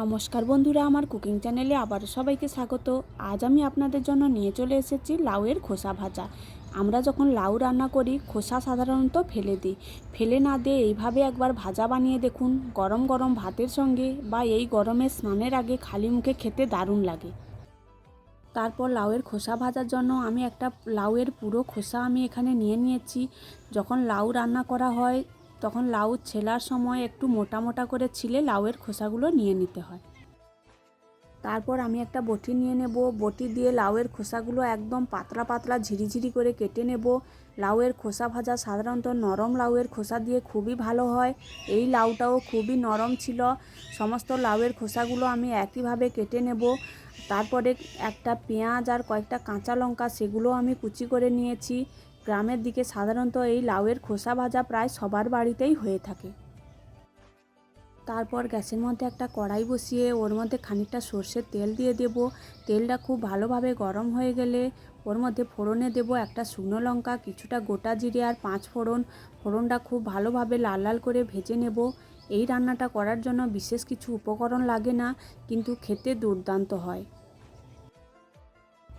নমস্কার বন্ধুরা, আমার কুকিং চ্যানেলে আবার সবাইকে স্বাগত। আজ আমি আপনাদের জন্য নিয়ে চলে এসেছি লাউয়ের খোসা ভাজা। আমরা যখন লাউ রান্না করি, খোসা সাধারণত ফেলে দিই। ফেলে না দিয়ে এইভাবে একবার ভাজা বানিয়ে দেখুন, গরম গরম ভাতের সঙ্গে বা এই গরমে স্নানের আগে খালি মুখে খেতে দারুণ লাগে। তারপর লাউয়ের খোসা ভাজার জন্য আমি একটা, লাউয়ের পুরো খোসা আমি এখানে নিয়ে নিয়েছি। যখন লাউ রান্না করা হয় তখন লাউ ছেলার সময় একটু মোটা মোটা করে ছিলে লাউয়ের খোসাগুলো নিয়ে নিতে হয়। তারপর আমি একটা বটি নিয়ে নেব। বটি দিয়ে লাউয়ের খোসাগুলো একদম পাতলা পাতলা ঝিরিঝিরি করে কেটে নেব। লাউয়ের খোসা ভাজা সাধারণত নরম লাউয়ের খোসা দিয়ে খুবই ভালো হয়। এই লাউটাও খুবই নরম ছিল। সমস্ত লাউয়ের খোসাগুলো আমি একইভাবে কেটে নেব। তারপরে একটা পেঁয়াজ আর কয়েকটা কাঁচা লঙ্কা সেগুলো আমি কুচি করে নিয়েছি। গ্রামের দিকে সাধারণত এই লাউয়ের খোসা ভাজা প্রায় সবার বাড়িতেই হয়ে থাকে। তারপর গ্যাসের মধ্যে একটা কড়াই বসিয়ে ওর মধ্যে খানিকটা সর্ষের তেল দিয়ে দেব। তেলটা খুব ভালোভাবে গরম হয়ে গেলে ওর মধ্যে ফোড়নে দেব একটা শুকনো লঙ্কা, কিছুটা গোটা জিরে আর পাঁচ ফোড়ন। ফোড়নটা খুব ভালোভাবে লাল লাল করে ভেজে নেব। এই রান্নাটা করার জন্য বিশেষ কিছু উপকরণ লাগে না, কিন্তু খেতে দুর্দান্ত হয়।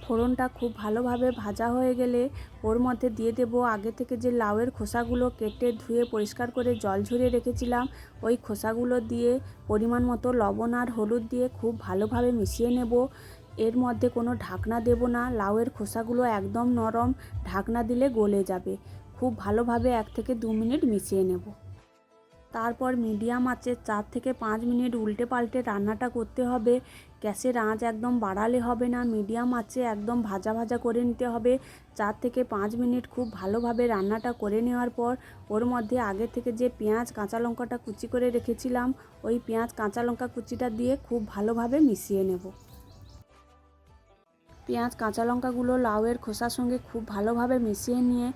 ফোড়নটা খুব ভালোভাবে ভাজা হয়ে গেলে ওর মধ্যে দিয়ে দেব আগে থেকে যে লাউয়ের খোসাগুলো কেটে ধুয়ে পরিষ্কার করে জল ঝরিয়ে রেখেছিলাম, ওই খোসাগুলো দিয়ে পরিমাণ মতো লবণ আর হলুদ দিয়ে খুব ভালোভাবে মিশিয়ে নেব। এর মধ্যে কোনো ঢাকনা দেব না, লাউয়ের খোসাগুলো একদম নরম, ঢাকনা দিলে গলে যাবে। খুব ভালোভাবে এক থেকে দু মিনিট মিশিয়ে নেব। তারপর মিডিয়াম আঁচে চার থেকে পাঁচ মিনিট উল্টে পাল্টে রান্নাটা করতে হবে। গ্যাসের আঁচ একদম বাড়ালে হবে না, মিডিয়াম আঁচে একদম ভাজা ভাজা করে নিতে হবে। চার থেকে পাঁচ মিনিট খুব ভালোভাবে রান্নাটা করে নেওয়ার পর, ওর মধ্যে আগে থেকে যে পেঁয়াজ, কাঁচা লঙ্কাটা কুচি করে রেখেছিলাম, ওই পেঁয়াজ, কাঁচা লঙ্কা কুচিটা দিয়ে খুব ভালোভাবে মিশিয়ে নেব। পেঁয়াজ, কাঁচা লঙ্কাগুলো লাউয়ের খোসার সঙ্গে খুব ভালোভাবে মিশিয়ে নিয়ে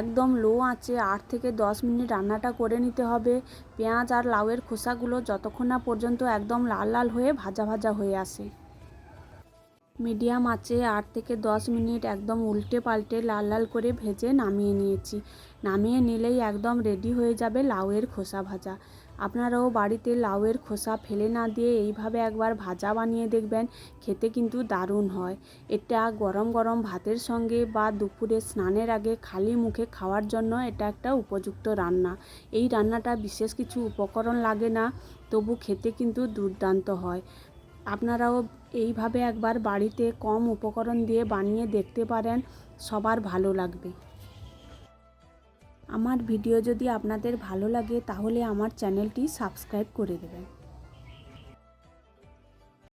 একদম লো আঁচে আট থেকে দশ মিনিট রান্নাটা করে নিতে হবে। পেঁয়াজ আর লাউয়ের খোসাগুলো যতক্ষণ না পর্যন্ত একদম লাল লাল হয়ে ভাজা ভাজা হয়ে আসে। মিডিয়াম আঁচে আট থেকে দশ মিনিট একদম উল্টে পাল্টে লাল লাল করে ভেজে নামিয়ে নিয়েছি। নামিয়ে নিলেই একদম রেডি হয়ে যাবে লাউয়ের খোসা ভাজা। আপনারাও বাড়িতে লাউয়ের খোসা ফেলে না দিয়ে এইভাবে একবার ভাজা বানিয়ে দেখবেন, খেতে কিন্তু দারুণ হয়। এটা গরম গরম ভাতের সঙ্গে বা দুপুরে স্নানের আগে খালি মুখে খাওয়ার জন্য এটা একটা উপযুক্ত রান্না। এই রান্নাটা বিশেষ কিছু উপকরণ লাগে না, তবু খেতে কিন্তু দুর্দান্ত হয়। আপনারাও এইভাবে একবার বাড়িতে কম উপকরণ দিয়ে বানিয়ে দেখতে পারেন, সবার ভালো লাগবে। আমার ভিডিও যদি আপনাদের ভালো লাগে তাহলে আমার চ্যানেলটি সাবস্ক্রাইব করে দেবেন।